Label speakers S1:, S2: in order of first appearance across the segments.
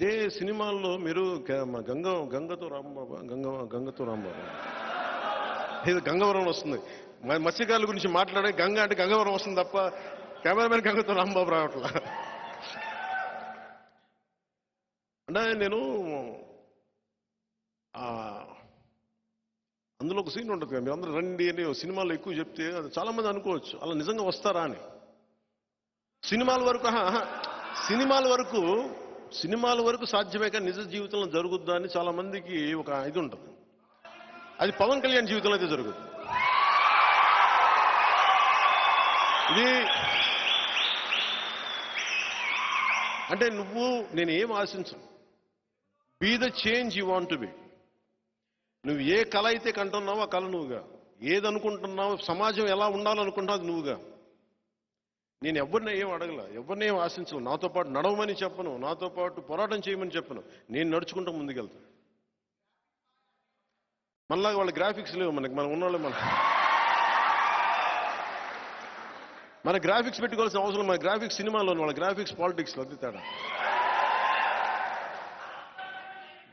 S1: ఇదే సినిమాల్లో మీరు గంగ గంగతో రాంబాబు గంగ గంగతో రాంబాబు. ఇది గంగవరం వస్తుంది. మత్స్యకారుల గురించి మాట్లాడే గంగ అంటే గంగవరం వస్తుంది తప్ప కెమెరామెన్ గంగతో రాంబాబు రావట్లా. అంటే నేను అందులో ఒక సీన్ ఉంటుంది కదా మీరు అందరూ రండి అని సినిమాలో ఎక్కువ చెప్తే అది చాలా మంది అనుకోవచ్చు. అలా నిజంగా వస్తారా అని. సినిమాల వరకు సినిమాల వరకు సినిమాల వరకు సాధ్యమే కానీ నిజ జీవితంలో జరుగుద్దా అని చాలా మందికి ఒక ఇది ఉంటుంది. అది పవన్ కళ్యాణ్ జీవితంలో అయితే జరుగుతుంది ఇది అంటే నువ్వు నేను ఏం ఆశించను. Be the change you want be నువ్వు ఏ కళ అయితే కంటున్నావో ఆ కళ నువ్వుగా. ఏదనుకుంటున్నావో సమాజం ఎలా ఉండాలనుకుంటున్నావు అది నువ్వుగా. నేను ఎవరిని ఏం అడగల ఎవరిని ఏం ఆశించను నాతో పాటు నడవమని చెప్పను నాతో పాటు పోరాటం చేయమని చెప్పను. నేను నడుచుకుంటూ ముందుకెళ్తాను మనలాగా వాళ్ళ గ్రాఫిక్స్ లేవు మనకి మనం ఉన్నవాళ్ళు మన మన గ్రాఫిక్స్ పెట్టుకోవాల్సిన అవసరం మన గ్రాఫిక్స్ సినిమాలో వాళ్ళ గ్రాఫిక్స్ పాలిటిక్స్లో అది తేడా.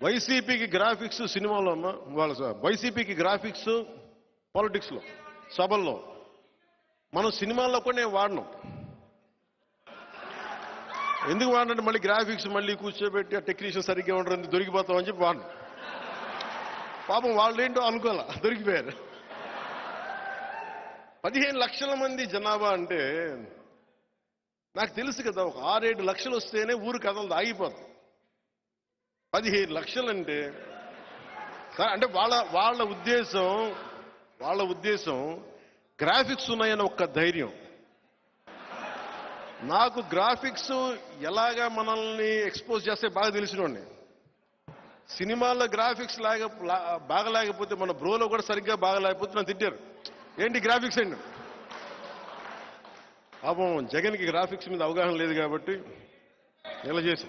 S1: వైసీపీకి గ్రాఫిక్స్ సినిమాలో అమ్మ వాళ్ళ వైసీపీకి గ్రాఫిక్స్ పాలిటిక్స్లో సభల్లో. మనం సినిమాల్లో కూడా నేను వాడినాం. ఎందుకు వాడినంటే మళ్ళీ గ్రాఫిక్స్ మళ్ళీ కూర్చోబెట్టి ఆ టెక్నీషియన్ సరిగ్గా ఉండరు దొరికిపోతాం అని చెప్పి వాడు పాపం వాళ్ళు ఏంటో అనుకోలే దొరికిపోయారు. పదిహేను లక్షల మంది జనాభా అంటే నాకు తెలుసు కదా ఒక ఆరేడు లక్షలు వస్తేనే ఊరు కథలు ఆగిపోతాయి. పదిహేను లక్షలంటే అంటే అంటే వాళ్ళ వాళ్ళ ఉద్దేశం వాళ్ళ ఉద్దేశం గ్రాఫిక్స్ ఉన్నాయని ఒక్క ధైర్యం. నాకు గ్రాఫిక్స్ ఎలాగా మనల్ని ఎక్స్పోజ్ చేస్తే బాగా తెలిసినోండి సినిమాల్లో గ్రాఫిక్స్ లాగా బాగలేకపోతే మన బ్రోలో కూడా సరిగ్గా బాగలేకపోతే నన్ను తిట్టారు. ఏంటి గ్రాఫిక్స్ అండి? పాపం జగన్కి గ్రాఫిక్స్ మీద అవగాహన లేదు కాబట్టి ఇలా చేసి